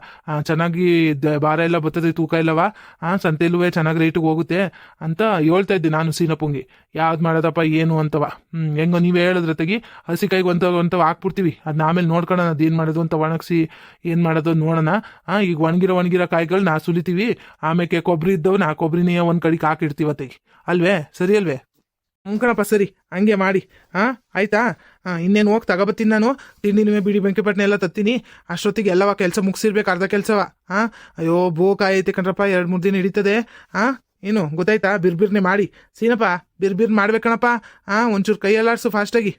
ಚೆನ್ನಾಗಿ ಭಾರ ಎಲ್ಲ ಬರ್ತದೆ ತೂಕ ಇಲ್ಲವ ಆ ಚೆನ್ನಾಗಿ ರೇಟಿಗೆ ಹೋಗುತ್ತೆ ಅಂತ ಹೇಳ್ತಾ ಇದ್ದೆ ನಾನು ಸೀನಪ್ಪಂಗೆ. ಯಾವ್ದು ಮಾಡೋದಪ್ಪ, ಏನು ಅಂತವ ಹ್ಮ್, ಹೆಂಗೋ ನೀವೇ ಹೇಳಿದ್ರೆ ತೆಗಿ, ಹಸಿಕಾಯಿಗೆ ಅಂತ ಅಂತ ಹಾಕ್ಬಿಡ್ತೀವಿ. ಅದನ್ನ ಆಮೇಲೆ ನೋಡ್ಕೊಳ್ಳೋಣ ಅದೇನು ಮಾಡೋದು ಅಂತ ಒಣಗಿಸಿ ಏನು ಮಾಡೋದು ನೋಡೋಣ. ಹಾಂ ಈಗ ಒಣಗಿರೋ ಒಣಗಿರೋ ಕಾಯಿಗಳನ್ನ ಸುಲಿತೀವಿ. ಆಮೇಲೆ ಕೊಬ್ಬರಿ ಇದ್ದವನ್ನ ಆ ಕೊಬ್ಬರಿನೇ ಒಂದು ಕಡೆಗೆ ಹಾಕಿಡ್ತೀವಿ ಅಲ್ವೇ? ಸರಿ ಅಲ್ವೇ? ಹ್ಞೂ ಕಣಪ್ಪ, ಸರಿ. ಹಂಗೆ ಮಾಡಿ. ಹಾಂ ಆಯ್ತಾ? ಹಾಂ ಇನ್ನೇನು ಹೋಗಿ ತಗೋಬತ್ತೀನಿ ನಾನು. ತಿಂಡಿನೂ ಬಿಡಿ ಬೆಂಕಿಪಟ್ಟಣ ಎಲ್ಲ ತತ್ತೀನಿ. ಅಷ್ಟೊತ್ತಿಗೆ ಎಲ್ಲವ ಕೆಲಸ ಮುಗಿಸಿರ್ಬೇಕು, ಅರ್ಧ ಕೆಲಸವ. ಹಾಂ ಅಯ್ಯೋ ಬೋ ಐತೆ ಕಣ್ರಪ್ಪ ಎರಡು ಮೂರು ದಿನ ಹಿಡಿತದೆ. ಹಾಂ ಏನು, ಗೊತ್ತಾಯ್ತಾ? ಬಿರ್ಬಿರ್ನೆ ಮಾಡಿ. ಸೀನಪ್ಪ, ಬಿರ್ಬಿರ್ ಮಾಡ್ಬೇಕಣಪ್ಪ ಹಾಂ ಒಂಚೂರು ಕೈ ಅಲ್ಲಾಡ್ಸು ಫಾಸ್ಟಾಗಿ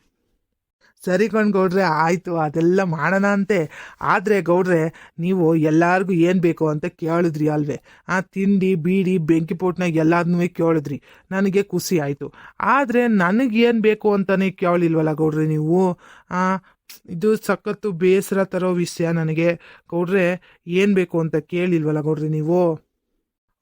ಸರಿ ಗೌಡ್ರೆ ಆಯಿತು, ಅದೆಲ್ಲ ಮಾಡೋಣ ಅಂತೆ. ಆದರೆ ಗೌಡ್ರೆ, ನೀವು ಎಲ್ಲರಿಗೂ ಏನು ಬೇಕು ಅಂತ ಕೇಳಿದ್ರಿ ಅಲ್ವೇ? ಆ ತಿಂಡಿ, ಬೀಡಿ, ಬೆಂಕಿ ಪೋಟ್ನಾಗ ಎಲ್ಲದನ್ನೂ ಕೇಳಿದ್ರಿ. ನನಗೆ ಖುಷಿ ಆಯಿತು. ಆದರೆ ನನಗೇನು ಬೇಕು ಅಂತಲೇ ಕೇಳಿಲ್ವಲ್ಲ ಗೌಡ್ರೆ ನೀವು? ಇದು ಸಖತ್ತು ಬೇಸರ ತರೋ ವಿಷಯ ನನಗೆ. ಗೌಡ್ರೆ, ಏನು ಬೇಕು ಅಂತ ಕೇಳಿಲ್ವಲ್ಲ ಗೌಡ್ರೆ ನೀವು?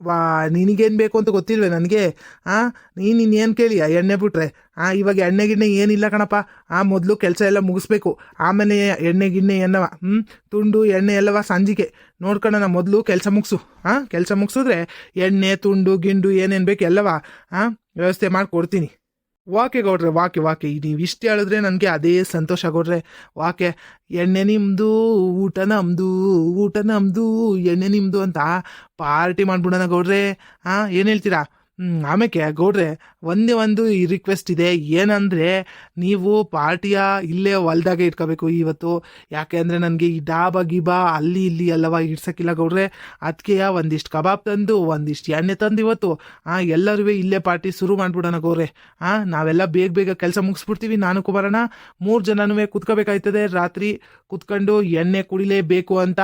ವಾ, ನಿನಗೇನು ಬೇಕು ಅಂತ ಗೊತ್ತಿಲ್ವೇ ನನಗೆ? ಹಾಂ ನೀನು ಇನ್ನೇನು ಕೇಳಿ, ಆ ಎಣ್ಣೆ ಬಿಟ್ರೆ? ಹಾಂ ಇವಾಗ ಎಣ್ಣೆ ಗಿಣ್ಣೆ ಏನಿಲ್ಲ ಕಣಪ್ಪ. ಆ, ಮೊದಲು ಕೆಲಸ ಎಲ್ಲ ಮುಗಿಸ್ಬೇಕು. ಆಮೇಲೆ ಎಣ್ಣೆ ಗಿಣ್ಣೆ ಎನ್ನವ ಹ್ಞೂ ತುಂಡು, ಎಣ್ಣೆ ಎಲ್ಲವ ಸಂಜಿಗೆ ನೋಡ್ಕೊಳ್ಳೋಣ ಮೊದಲು ಕೆಲಸ ಮುಗಿಸು. ಹಾಂ ಕೆಲಸ ಮುಗಿಸಿದ್ರೆ ಎಣ್ಣೆ, ತುಂಡು, ಗಿಂಡು ಏನೇನು ಬೇಕು ಎಲ್ಲವ ಹಾಂ ವ್ಯವಸ್ಥೆ ಮಾಡಿ ಕೊಡ್ತೀನಿ ವಾಕೆ ಗೌಡ್ರೆ ವಾಕೆ ವಾಕೆ ನೀವು ಇಷ್ಟು ಹೇಳಿದ್ರೆ ನನಗೆ ಅದೇ ಸಂತೋಷ ಗೌಡ್ರೆ ವಾಕೆ ಎಣ್ಣೆ ನಿಮ್ಮದು ಊಟ ನಮ್ಮದು ಊಟ ನಮ್ಮದು ಎಣ್ಣೆ ನಿಮ್ಮದು ಅಂತ ಪಾರ್ಟಿ ಮಾಡ್ಬಿಡೋಣ ಗೌಡ್ರೆ. ಹಾಂ, ಏನು ಹೇಳ್ತೀರಾ? ಆಮೇಲೆ ಗೌಡ್ರೆ, ಒಂದೇ ಒಂದು ಈ ರಿಕ್ವೆಸ್ಟ್ ಇದೆ. ಏನಂದರೆ, ನೀವು ಪಾರ್ಟಿಯ ಇಲ್ಲೇ ಹೊಲ್ದಾಗೆ ಇಟ್ಕೋಬೇಕು ಇವತ್ತು. ಯಾಕೆ ಅಂದರೆ ನನಗೆ ಈ ಡಾಬಾ, ಗಿಬಾ ಅಲ್ಲಿ ಇಲ್ಲಿ ಎಲ್ಲವ ಇಡ್ಸೋಕ್ಕಿಲ್ಲ ಗೌಡ್ರೆ. ಅದಕ್ಕೆ ಒಂದಿಷ್ಟು ಕಬಾಬ್ ತಂದು, ಒಂದಿಷ್ಟು ಎಣ್ಣೆ ತಂದು ಇವತ್ತು. ಹಾಂ ಎಲ್ಲರೂ ಇಲ್ಲೇ ಪಾರ್ಟಿ ಶುರು ಮಾಡಿಬಿಡೋಣ ಗೌಡ್ರೆ. ಹಾಂ ನಾವೆಲ್ಲ ಬೇಗ ಬೇಗ ಕೆಲಸ ಮುಗಿಸ್ಬಿಡ್ತೀವಿ, ನಾನು ಕುಮಾರಣ್ಣ. ಮೂರು ಜನನೂ ಕುತ್ಕೋಬೇಕಾಯ್ತದೆ. ರಾತ್ರಿ ಕುತ್ಕೊಂಡು ಎಣ್ಣೆ ಕುಡಿಲೇಬೇಕು ಅಂತ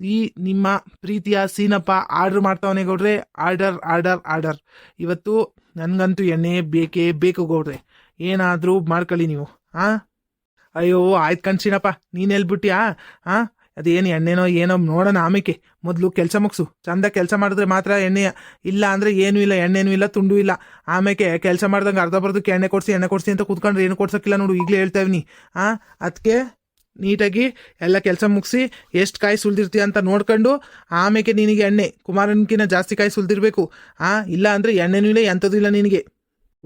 ಈ ನಿಮ್ಮ ಪ್ರೀತಿಯ ಸೀನಪ್ಪ ಆರ್ಡರ್ ಮಾಡ್ತಾವನೆ ಗೌಡ್ರೆ. Order order order. ಇವತ್ತು ನನಗಂತೂ ಎಣ್ಣೆ ಬೇಕೇ ಬೇಕು ಗೌಡ್ರೆ. ಏನಾದರೂ ಮಾಡ್ಕೊಳ್ಳಿ ನೀವು ಹಾಂ ಅಯ್ಯೋ, ಆಯ್ತು ಕಣ್ಸೀನಪ್ಪ ನೀನು ಹೇಳ್ಬಿಟ್ಟಿಯಾ ಹಾಂ ಅದೇನು ಎಣ್ಣೆನೋ ಏನೋ ನೋಡೋಣ ಆಮೇಕೆ. ಮೊದಲು ಕೆಲಸ ಮುಗಿಸು. ಚಂದ ಕೆಲಸ ಮಾಡಿದ್ರೆ ಮಾತ್ರ ಎಣ್ಣೆ ಇಲ್ಲ ಅಂದರೆ ಏನೂ ಇಲ್ಲ, ಎಣ್ಣೆನೂ ಇಲ್ಲ, ತುಂಡು ಇಲ್ಲ. ಆಮೇಕೆ ಕೆಲಸ ಮಾಡ್ದಂಗೆ ಅರ್ಧ ಬರ್ದಕ್ಕೆ ಎಣ್ಣೆ ಕೊಡಿಸಿ ಎಣ್ಣೆ ಕೊಡಿಸಿ ಅಂತ ಕೂತ್ಕೊಂಡ್ರೆ ಏನು ಕೊಡ್ಸೋಕ್ಕಿಲ್ಲ ನೋಡು. ಈಗಲೇ ಹೇಳ್ತಾ ಇವ್ನಿ ಹಾಂ ಅದಕ್ಕೆ ನೀಟಾಗಿ ಎಲ್ಲ ಕೆಲಸ ಮುಗಿಸಿ ಎಷ್ಟು ಕಾಯಿ ಸುಲ್ದಿರ್ತೀಯ ಅಂತ ನೋಡ್ಕೊಂಡು ಆಮೇಲೆ ನಿನಗೆ ಎಣ್ಣೆ. ಕುಮಾರನ್ಕಿನ ಜಾಸ್ತಿ ಕಾಯಿ ಸುಲ್ದಿರಬೇಕು. ಆ, ಇಲ್ಲ ಅಂದರೆ ಎಣ್ಣೆನೂ ಇಲ್ಲ ಎಂಥದ್ದು ಇಲ್ಲ ನಿನಗೆ.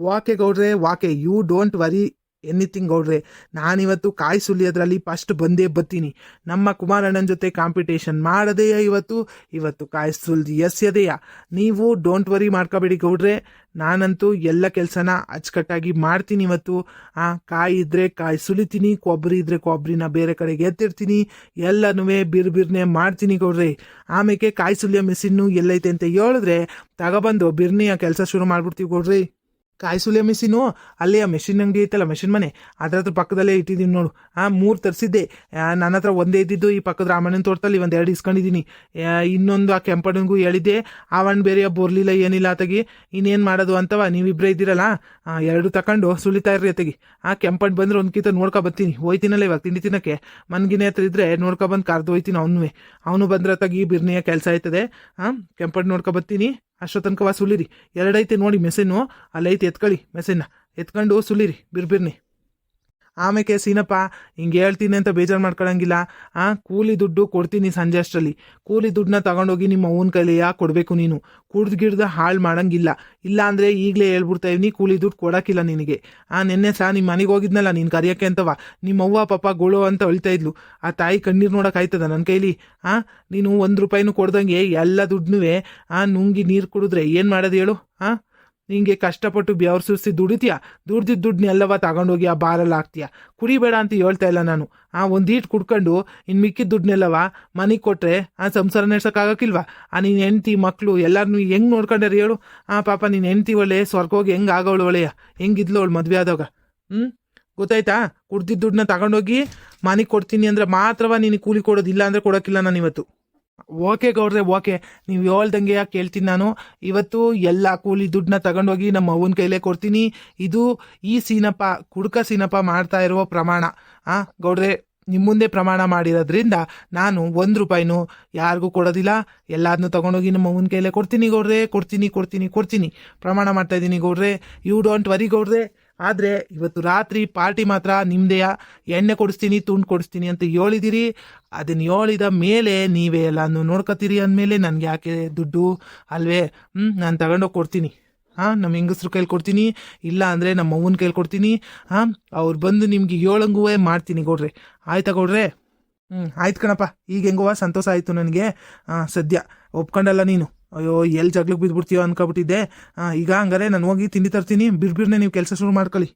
ವಾಕೆ ಗೌಡ್ರೆ ವಾಕೆ ಯು ಡೋಂಟ್ ವರಿ ಎನಿಥಿಂಗ್ ಗೌಡ್ರೆ ನಾನಿವತ್ತು ಕಾಯಿ ಸುಲಿಯೋದ್ರಲ್ಲಿ ಫಸ್ಟ್ ಬಂದೇ ಬತ್ತೀನಿ ನಮ್ಮ ಕುಮಾರಣ್ಣನ ಜೊತೆ ಕಾಂಪಿಟೇಷನ್ ಮಾಡದೆಯ ಇವತ್ತು ಇವತ್ತು ಕಾಯಿ ಸುಲ್ದಿ ಎಸ್ಯದೆಯ. ನೀವು ಡೋಂಟ್ ವರಿ ಮಾಡ್ಕೋಬೇಡಿ ಗೌಡ್ರೆ. ನಾನಂತೂ ಎಲ್ಲ ಕೆಲಸನ ಅಚ್ಚುಕಟ್ಟಾಗಿ ಮಾಡ್ತೀನಿ ಇವತ್ತು. ಆ, ಕಾಯಿ ಇದ್ರೆ ಕಾಯಿ ಸುಲಿತೀನಿ ಕೊಬ್ಬರಿ ಇದ್ರೆ ಕೊಬ್ಬರಿನ ಬೇರೆ ಕಡೆಗೆ ಎತ್ತಿರ್ತೀನಿ. ಎಲ್ಲನೂ ಬಿರ್ಬಿರ್ನೆ ಮಾಡ್ತೀನಿ ಗೌಡ್ರೆ. ಆಮೇಲೆ ಕಾಯಿ ಸುಲಿಯೋ ಮಿಷಿನ್ನು ಎಲ್ಲೈತೆ ಅಂತ ಹೇಳಿದ್ರೆ, ತಗೊಬಂದು ಬಿರ್ನಿಯ ಕೆಲಸ ಶುರು ಮಾಡ್ಬಿಡ್ತೀವಿ ಗೌಡ್ರಿ. ಕಾಯಿ ಮೆಷಿನು ಅಲ್ಲಿ ಆ ಮೆಷಿನ್ ಅಂಗಡಿ ಐತಲ್ಲ ಮೆಷಿನ್ ಮನೆ? ಅದ್ರ ಹತ್ರ ಪಕ್ಕದಲ್ಲೇ ಇಟ್ಟಿದ್ದೀನಿ ನೋಡು. ಆ ಮೂರು ತರಿಸಿದ್ದೆ. ನನ್ನ ಹತ್ರ ಒಂದೇ ಇದ್ದಿದ್ದು ಈ ಪಕ್ಕದ ರಾಮಣ್ಣನ ತೋಟದಲ್ಲಿ ಒಂದು ಎರಡು ಇಸ್ಕೊಂಡಿದ್ದೀನಿ ಇನ್ನೊಂದು ಆ ಕೆಂಪಣ್ಣನಿಗೂ ಹೇಳಿದ್ದೆ ಅವನ್ ಬೇರೆ ಬೋರ್ಲಿಲ್ಲ ಏನಿಲ್ಲ ಆತಗಿ. ಇನ್ನೇನು ಮಾಡೋದು ಅಂತವ? ನೀವಿಬ್ಬರೇ ಇದ್ದೀರಲ್ಲ? ಆ, ಎರಡು ತಕೊಂಡು ಸುಲಿತಾ ಇರ್ರಿ ಅತಗಿ ಆ ಕೆಂಪಣ್ಣ ಬಂದ್ರೆ ಒಂದು ಕಿತ ನೋಡ್ಕೊ ಬರ್ತೀನಿ. ಹೋಯ್ತೀನಲ್ಲ ಇವಾಗ ತಿಂಡಿ ತಿನ್ನಕ್ಕೆ. ಮನ್ಗಿನೇ ಹತ್ರ ಇದ್ರೆ ನೋಡ್ಕೊ ಬಂದು ಕರ್ದು ಹೋಯ್ತೀನಿ ಅವನು ಅವನು ಬಂದ್ರೆ ತಗಿ ಬಿರ್ನಿಯ ಕೆಲಸ ಆಯ್ತದೆ. ಹಾಂ ಕೆಂಪಣ್ಣ ನೋಡ್ಕೊ ಬರ್ತೀನಿ. ಅಷ್ಟೋ ತನಕ ವಾ ಸುಲಿರಿ ಎರಡೈತೆ ನೋಡಿ ಮೆಸೇನು ಅಲ್ಲೈತೆ ಎತ್ಕೊಳ್ಳಿ ಮೆಸೇನ್ನ ಎತ್ಕೊಂಡು ಸುಲಿರಿ ಬಿರ್ಬಿರ್ನಿ. ಆಮೇಲೆ ಸೀನಪ್ಪ ಹಿಂಗೆ ಹೇಳ್ತೀನಿ ಅಂತ ಬೇಜಾರು ಮಾಡ್ಕೊಳಂಗಿಲ್ಲ. ಆ, ಕೂಲಿ ದುಡ್ಡು ಕೊಡ್ತೀನಿ ಸಂಜೆ ಅಷ್ಟರಲ್ಲಿ. ಕೂಲಿ ದುಡ್ಡನ್ನ ತಗೊಂಡೋಗಿ ನಿಮ್ಮ ಅವ್ವನ ಕೈಲಿ ಯಾಕೆ ಕೊಡಬೇಕು ನೀನು? ಕುಡ್ದು ಗಿಡ್ದು ಹಾಳು ಮಾಡೋಂಗಿಲ್ಲ. ಇಲ್ಲ ಅಂದರೆ ಈಗಲೇ ಹೇಳ್ಬಿಡ್ತಾ ಇವ್ನಿ, ಕೂಲಿ ದುಡ್ಡು ಕೊಡೋಕ್ಕಿಲ್ಲ ನಿನಗೆ. ಆ, ನಿನ್ನೆ ಸಹ ನಿಮ್ಮ ಮನೆಗೆ ಹೋಗಿದ್ನಲ್ಲ ನೀನು ಕರೆಯೋಕ್ಕೆ ಅಂತವ ನಿಮ್ಮ ಅವ್ವ ಪಾಪ ಗೋಳು ಅಂತ ಅಳ್ತಾ ಇದ್ಲು. ಆ ತಾಯಿ ಕಣ್ಣೀರು ನೋಡೋಕೆ ಆಯ್ತದ ನನ್ನ ಕೈಲಿ? ಆ, ನೀನು ಒಂದು ರೂಪಾಯಿನೂ ಕೊಡ್ದಂಗೆ ಎಲ್ಲ ದುಡ್ಡನ್ನೂ ಆ, ನುಂಗಿ ನೀರು ಕುಡಿದ್ರೆ ಏನು ಮಾಡೋದು ಹೇಳು? ಆ? ನಿಂಗೆ ಕಷ್ಟಪಟ್ಟು ಬೆವ್ರು ಸುರಿಸಿ ದುಡಿತೀಯ? ದುಡ್ದಿದ್ದ ದುಡ್ಡನ್ನೆಲ್ಲವ ತಗೊಂಡೋಗಿ ಆ ಬಾರಲ್ಲಿ ಹಾಕ್ತೀಯ? ಕುಡಿಬೇಡ ಅಂತ ಹೇಳ್ತಾ ಇಲ್ಲ ನಾನು. ಆ ಒಂದೀಟ್ ಕುಡ್ಕೊಂಡು ಇನ್ನು ಮಿಕ್ಕಿದ ದುಡ್ಡನ್ನೆಲ್ಲವ ಮನೆಗೆ ಕೊಟ್ಟರೆ ಆ ಸಂಸಾರ ನಡೆಸೋಕ್ಕಾಗಕ್ಕಿಲ್ವಾ? ಆ ನೀನು ಹೆಂಡ್ತಿ ಮಕ್ಕಳು ಎಲ್ಲರನ್ನೂ ಹೆಂಗೆ ನೋಡ್ಕೊಂಡಾರೆ ಹೇಳು? ಆ ಪಾಪ ನಿನ್ನ ಹೆಂಡ್ತಿ ಒಳ್ಳೆ ಸ್ವರ್ಗ ಹೋಗಿ ಹೆಂಗೆ ಆಗೋಳು ಒಳೆಯ ಹೆಂಗಿದ್ಲು ಅವಳು ಮದುವೆ ಆದಾಗ ಹ್ಞೂ ಗೊತ್ತಾಯ್ತಾ? ಕುಡ್ದಿದ್ದ ದುಡ್ಡನ್ನ ತಗೊಂಡೋಗಿ ಮನೆಗೆ ಕೊಡ್ತೀನಿ ಅಂದರೆ ಮಾತ್ರವ ನೀನು ಕೂಲಿ ಕೊಡೋದಿಲ್ಲ ಅಂದರೆ ಕೊಡೋಕ್ಕಿಲ್ಲ ನಾನು ಇವತ್ತು. ಓಕೆ ಗೌಡ್ರೆ ಓಕೆ ನೀವು ಹೇಳ್ದಂಗೆ ಯಾಕೆ ಕೇಳ್ತೀನಿ ನಾನು? ಇವತ್ತು ಎಲ್ಲ ಕೂಲಿ ದುಡ್ಡನ್ನ ತಗೊಂಡೋಗಿ ನಮ್ಮ ಅವ್ವನ ಕೈಲೇ ಕೊಡ್ತೀನಿ. ಇದು ಈ ಸೀನಪ್ಪ, ಕುಡ್ಕ ಸೀನಪ್ಪ ಮಾಡ್ತಾ ಇರುವ ಪ್ರಮಾಣ. ಆ, ಗೌಡ್ರೆ ನಿಮ್ಮ ಮುಂದೆ ಪ್ರಮಾಣ ಮಾಡಿರೋದ್ರಿಂದ ನಾನು ಒಂದು ರೂಪಾಯಿನೂ ಯಾರಿಗೂ ಕೊಡೋದಿಲ್ಲ. ಎಲ್ಲದನ್ನೂ ತೊಗೊಂಡೋಗಿ ನಮ್ಮ ಅವ್ವನ ಕೈಲೇ ಕೊಡ್ತೀನಿ ಗೌಡ್ರೆ. ಕೊಡ್ತೀನಿ ಕೊಡ್ತೀನಿ ಕೊಡ್ತೀನಿ. ಪ್ರಮಾಣ ಮಾಡ್ತಾ ಇದ್ದೀನಿ ಗೌಡ್ರೆ. ಯು ಡೋಂಟ್ ವರಿ ಗೌಡ್ರೆ. ಆದರೆ ಇವತ್ತು ರಾತ್ರಿ ಪಾರ್ಟಿ ಮಾತ್ರ ನಿಮ್ಮದೆಯ ಎಣ್ಣೆ ಕೊಡಿಸ್ತೀನಿ, ತುಂಡು ಕೊಡಿಸ್ತೀನಿ ಅಂತ ಹೇಳಿದಿರಿ. ಅದನ್ನು ಹೇಳಿದ ಮೇಲೆ ನೀವೇ ಎಲ್ಲಾನು ನೋಡ್ಕೊತೀರಿ ಅಂದಮೇಲೆ ನನಗೆ ಯಾಕೆ ದುಡ್ಡು? ಅಲ್ವೇ? ಹ್ಞೂ ನಾನು ತಗೊಂಡೋಗಿ ಕೊಡ್ತೀನಿ. ಹಾಂ ನಮ್ಮ ಹೆಂಗಸ್ರ ಕೈಲಿ ಕೊಡ್ತೀನಿ. ಇಲ್ಲ ಅಂದರೆ ನಮ್ಮ ಅವ್ವನ ಕೈಲಿ ಕೊಡ್ತೀನಿ. ಹಾಂ, ಅವ್ರು ಬಂದು ನಿಮಗೆ ಹೇಳಂಗುವೇ ಮಾಡ್ತೀನಿ ಕೊಡ್ರಿ ಆಯ್ತಾ ಗೌಡ್ರೆ? ಹ್ಞೂ ಆಯ್ತು ಕಣಪ್ಪ. ಈಗ ಹೆಂಗುವ ಸಂತೋಷ ಆಯಿತು ನನಗೆ. ಹಾಂ, ಸದ್ಯ. ಒಪ್ಕೊಂಡಲ್ಲ ನೀನು. ಅಯ್ಯೋ ಎಲ್ಲಿ ಜಗ್ಲಿಗೆ ಬಿದ್ದುಬಿಡ್ತೀಯೋ ಅನ್ಕೊಬಿಟ್ಟಿದ್ದೆ. ಈಗ ಹಂಗಾರೆ ನಾನು ಹೋಗಿ ತಿಂಡಿ ತರ್ತೀನಿ. ಬಿರ್ಬಿರ್ನೆ ನೀವು ಕೆಲಸ ಶುರು ಮಾಡ್ಕೊಳ್ಳಿ.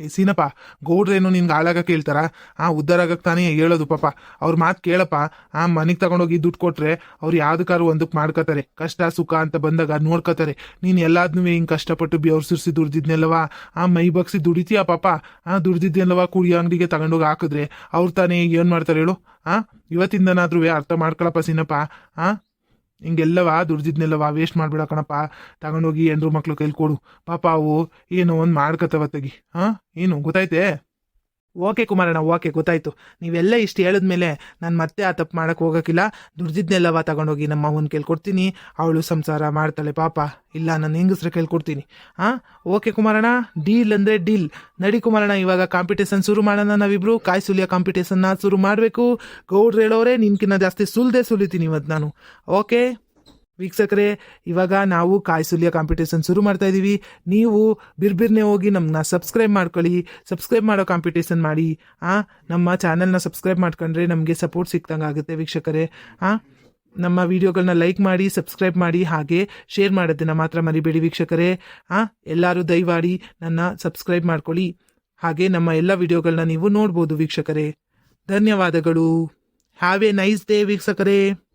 ಏ, ಸೀನಪ್ಪ ಗೌಡ್ರೇನು ನಿನ್ಗೆ ಹಾಳಾಗಕ್ಕೆ ಹೇಳ್ತಾರ ಆ ಉದ್ಧಾರ ಆಗಕ್ಕೆ ತಾನೇ ಹೇಳೋದು ಪಾಪ. ಅವ್ರ ಮಾತು ಕೇಳಪ್ಪ. ಆ, ಮನೆಗೆ ತಗೊಂಡೋಗಿ ದುಡ್ಡು ಕೊಟ್ರೆ ಅವ್ರು ಯಾವ್ದಕ್ಕಾರು ಒಂದಕ್ಕೆ ಮಾಡ್ಕೋತಾರೆ. ಕಷ್ಟ, ಸುಖ ಅಂತ ಬಂದಾಗ ನೋಡ್ಕೋತಾರೆ. ನೀನು ಎಲ್ಲಾದ್ನೂ ಹಿಂಗೆ ಕಷ್ಟಪಟ್ಟು ಬೆವ್ರು ಸುರಿಸಿ ದುಡ್ದಿದ್ನಲ್ವಾ ಆ, ಮೈ ಬಗ್ಸಿ ದುಡಿತೀಯ ಪಾಪ? ಆ ದುಡ್ದಿದ್ನೆಲ್ಲವ ಕುಡಿಯೋ ಅಂಗಡಿಗೆ ತಗೊಂಡೋಗಿ ಹಾಕಿದ್ರೆ? ಅವ್ರು ತಾನೇ ಏನು ಮಾಡ್ತಾರೆ ಹೇಳು? ಆ ಇವತ್ತಿಂದನಾದ್ರೂ ಅರ್ಥ ಮಾಡ್ಕೊಳಪ್ಪ ಸೀನಪ್ಪ. ಆ ಹಿಂಗೆಲ್ಲವ ದುಡ್ದಿದ್ನೆಲ್ಲವ ವೇಸ್ಟ್ ಮಾಡ್ಬೇಡ ಕಣಪ್ಪ. ತಗೊಂಡೋಗಿ ಎಂಡ್ರು ಮಕ್ಳು ಕೈಲಿ ಕೊಡು. ಪಾಪ ಅವು ಏನೋ ಒಂದು ಮಾಡ್ಕತ್ತವ ತಗಿ. ಹಾಂ? ಏನು, ಗೊತ್ತಾಯ್ತೆ? ಓಕೆ ಕುಮಾರಣ್ಣ, ಓಕೆ, ಗೊತ್ತಾಯ್ತು. ನೀವೆಲ್ಲ ಇಷ್ಟು ಹೇಳಿದ್ಮೇಲೆ ನಾನು ಮತ್ತೆ ಆ ತಪ್ಪು ಮಾಡೋಕ್ಕೆ ಹೋಗೋಕ್ಕಿಲ್ಲ. ದುಡ್ದಿದ್ದನ್ನೆಲ್ಲವ ತಗೊಂಡೋಗಿ ನಮ್ಮ ಅವನ ಕೇಳ್ಕೊಡ್ತೀನಿ. ಅವಳು ಸಂಸಾರ ಮಾಡ್ತಾಳೆ ಪಾಪ. ಇಲ್ಲ ನಾನು ಹೆಂಗಸ್ರ ಕೇಳ್ಕೊಡ್ತೀನಿ. ಕೊಡ್ತೀನಿ ಹಾಂ ಓಕೆ ಕುಮಾರಣ್ಣ, ಡೀಲ್ ಅಂದರೆ ಡೀಲ್. ನಡಿ ಕುಮಾರಣ್ಣ, ಇವಾಗ ಕಾಂಪಿಟೇಷನ್ ಶುರು ಮಾಡೋಣ ನಾವಿಬ್ರು. ಕಾಯಿ ಸುಲಿಯೋ ಕಾಂಪಿಟೇಷನ್ನ ಶುರು ಮಾಡಬೇಕು. ಗೌಡ್ರು ಹೇಳೋರೆ, ನಿನ್ಕಿನ್ನ ಜಾಸ್ತಿ ಸುಲ್ದೆ ಸುಲಿತೀನಿ ಇವತ್ತು ನಾನು. ಓಕೆ? ವೀಕ್ಷಕರೇ, ಇವಾಗ ನಾವು ಕಾಯಿ ಕಾಂಪಿಟೇಷನ್ ಶುರು ಮಾಡ್ತಾ ಇದ್ದೀವಿ ನೀವು ಬಿರ್ಬಿರ್ನೆ ಹೋಗಿ ನಮ್ಮನ್ನ ಸಬ್ಸ್ಕ್ರೈಬ್ ಮಾಡ್ಕೊಳ್ಳಿ. ಸಬ್ಸ್ಕ್ರೈಬ್ ಮಾಡೋ ಕಾಂಪಿಟೇಷನ್ ಮಾಡಿ. ಆ, ನಮ್ಮ ಚಾನೆಲ್ನ ಸಬ್ಸ್ಕ್ರೈಬ್ ಮಾಡ್ಕೊಂಡ್ರೆ ನಮಗೆ ಸಪೋರ್ಟ್ ಸಿಕ್ತಂಗೆ ಆಗುತ್ತೆ ವೀಕ್ಷಕರೇ. ಆ, ನಮ್ಮ ವಿಡಿಯೋಗಳನ್ನ ಲೈಕ್ ಮಾಡಿ ಸಬ್ಸ್ಕ್ರೈಬ್ ಮಾಡಿ, ಹಾಗೆ ಶೇರ್ ಮಾಡೋದನ್ನು ಮಾತ್ರ ಮರಿಬೇಡಿ ವೀಕ್ಷಕರೇ. ಆ, ಎಲ್ಲರೂ ದಯವಾಡಿ ನನ್ನ ಸಬ್ಸ್ಕ್ರೈಬ್ ಮಾಡ್ಕೊಳ್ಳಿ. ಹಾಗೆ ನಮ್ಮ ಎಲ್ಲ ವಿಡಿಯೋಗಳನ್ನ ನೀವು ನೋಡ್ಬೋದು ವೀಕ್ಷಕರೇ. ಧನ್ಯವಾದಗಳು. ಹ್ಯಾವ್ ಎ ನೈಸ್ ಡೇ ವೀಕ್ಷಕರೇ.